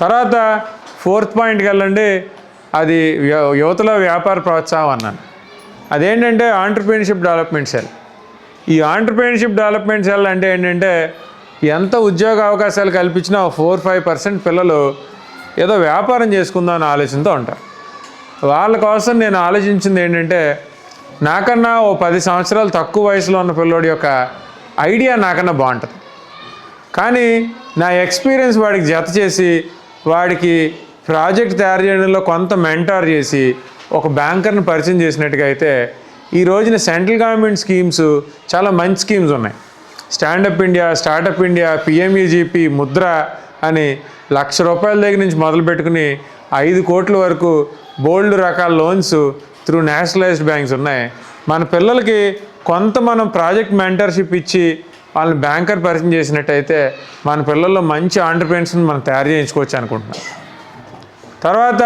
తర్వాత ఫోర్త్ పాయింట్కి వెళ్ళండి. అది యువతలో వ్యాపార ప్రోత్సాహం అన్నాను. అదేంటంటే ఆంటర్ప్రీనర్షిప్ డెవలప్మెంట్ సెల్ ఈ ఆంటర్ప్రీనర్షిప్ డెవలప్మెంట్ సెల్ అంటే ఏంటంటే ఎంత ఉద్యోగ అవకాశాలు కల్పించినా ఫోర్ ఫైవ్ పర్సెంట్ పిల్లలు ఏదో వ్యాపారం చేసుకుందాం అనే ఆలోచనతో ఉంటారు. వాళ్ళ కోసం నేను ఆలోచించింది ఏంటంటే నాకన్నా ఓ పది సంవత్సరాలు తక్కువ వయసులో ఉన్న పిల్లోడి యొక్క ఐడియా నాకన్నా బాగుంటుంది. కానీ నా ఎక్స్పీరియన్స్ వాడికి జత చేసి వాడికి ప్రాజెక్ట్ తయారు చేయడంలో కొంత మెంటార్ చేసి ఒక బ్యాంకర్ని పరిచయం చేసినట్టుగా అయితే ఈ రోజున సెంట్రల్ గవర్నమెంట్ స్కీమ్స్ చాలా మంచి స్కీమ్స్ ఉన్నాయి. Standup India startup India P M E G P Mudra అని లక్ష రూపాయల దగ్గర నుంచి మొదలు పెట్టుకుని ఐదు కోట్ల వరకు బోల్డ్ రకాల లోన్స్ త్రూ నేషనలైజ్డ్ బ్యాంక్స్ ఉన్నాయి. మన పిల్లలకి కొంత మనం ప్రాజెక్ట్ మెంటర్షిప్ ఇచ్చి వాళ్ళని బ్యాంకర్ పరిచయం చేసినట్టయితే మన పిల్లల్లో మంచి ఆంటర్ప్రీనర్స్ని మనం తయారు చేయించుకోవచ్చు అనుకుంటున్నాం. తర్వాత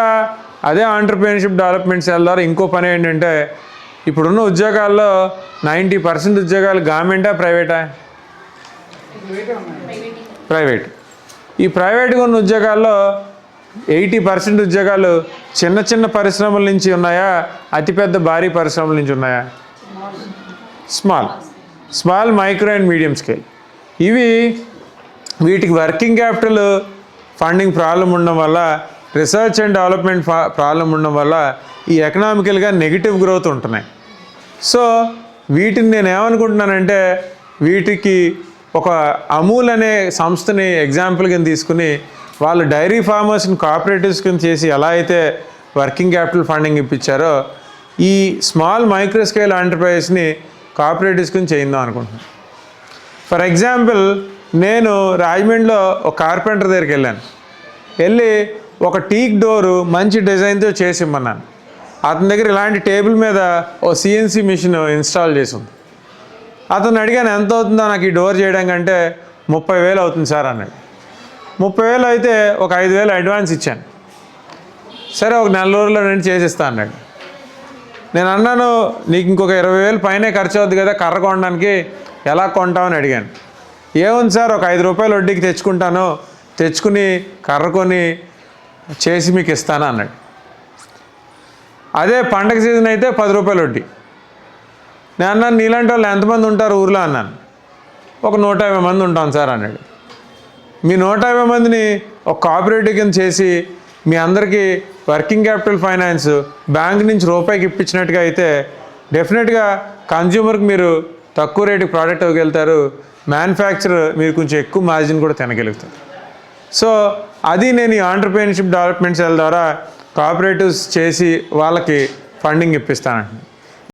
అదే ఆంటర్ప్రీనర్షిప్ డెవలప్మెంట్ సెల్ ద్వారా ఇంకో పని ఏంటంటే ఇప్పుడున్న ఉద్యోగాల్లో నైంటీ పర్సెంట్ ఉద్యోగాలు గవర్నమెంటా ప్రైవేటా? ప్రైవేట్. ఈ ప్రైవేట్గా ఉన్న ఉద్యోగాల్లో ఎయిటీ పర్సెంట్ ఉద్యోగాలు చిన్న చిన్న పరిశ్రమల నుంచి ఉన్నాయా? అతిపెద్ద భారీ పరిశ్రమల నుంచి ఉన్నాయా? Small. Small micro and medium scale. ఇవి వీటికి వర్కింగ్ క్యాపిటల్ ఫండింగ్ ప్రాబ్లం ఉండడం వల్ల రీసెర్చ్ అండ్ డెవలప్మెంట్ ప్రాబ్లం ఉండడం వల్ల ఈ ఎకనామికల్గా నెగిటివ్ గ్రోత్ ఉంటున్నాయి. సో వీటిని నేను ఏమనుకుంటున్నానంటే వీటికి ఒక అమూల్ అనే సంస్థని ఎగ్జాంపుల్ కింద తీసుకుని వాళ్ళు డైరీ ఫార్మర్స్ని కోఆపరేటివ్స్ కింద చేసి ఎలా అయితే వర్కింగ్ క్యాపిటల్ ఫండింగ్ ఇప్పించారో ఈ స్మాల్ మైక్రో స్కేల్ ఎంటర్ప్రైజెస్ని కోఆపరేటివ్స్ కింద చేయిందాం అనుకుంటున్నాను. ఫర్ ఎగ్జాంపుల్ నేను రాజమండ్రిలో ఒక కార్పెంటర్ దగ్గరికి వెళ్ళాను. వెళ్ళి ఒక టీక్ డోరు మంచి డిజైన్తో చేసి ఇమ్మన్నాను. అతని దగ్గర ఇలాంటి టేబుల్ మీద ఓ సిఎన్సి మిషన్ ఇన్స్టాల్ చేసి ఉంది. అతను అడిగాను ఎంత అవుతుందో నాకు ఈ డోర్ చేయడం కంటే ముప్పై వేలు అవుతుంది సార్ అన్నాడు. ముప్పై వేలు అయితే ఒక ఐదు వేలు అడ్వాన్స్ ఇచ్చాను. సరే ఒక నెల రోజుల్లో నేను చేసిస్తా అన్నాడు. నేను అన్నాను నీకు ఇంకొక ఇరవై వేలు పైనే ఖర్చు అవుద్ది కదా కర్ర కొనడానికి ఎలా కొంటామని అడిగాను. ఏముంది సార్ ఒక ఐదు రూపాయలు వడ్డీకి తెచ్చుకుంటాను తెచ్చుకుని కర్ర కొని చేసి మీకు ఇస్తాను అన్నాడు. అదే పండగ సీజన్ అయితే పది రూపాయలు వడ్డీ. నేను అన్నాను నీలాంటి వాళ్ళు ఎంతమంది ఉంటారు ఊర్లో? అన్నాను. ఒక నూట యాభై మంది ఉంటాం సార్ అన్నాడు. మీ నూట యాభై మందిని ఒక కోఆపరేటివ్ కింద చేసి మీ అందరికీ వర్కింగ్ క్యాపిటల్ ఫైనాన్స్ బ్యాంక్ నుంచి రూపాయికి ఇప్పించినట్టుగా అయితే డెఫినెట్గా కన్జ్యూమర్కి మీరు తక్కువ రేటుకి ప్రోడక్ట్ ఇవ్వగలుగుతారు. మ్యానుఫ్యాక్చర్ మీరు కొంచెం ఎక్కువ మార్జిన్ కూడా తినగలుగుతారు. సో అది నేను ఈ ఆంటర్ప్రీనర్షిప్ డెవలప్మెంట్ సెల్ ద్వారా కోఆపరేటివ్స్ చేసి వాళ్ళకి ఫండింగ్ ఇప్పిస్తానంటున్నాను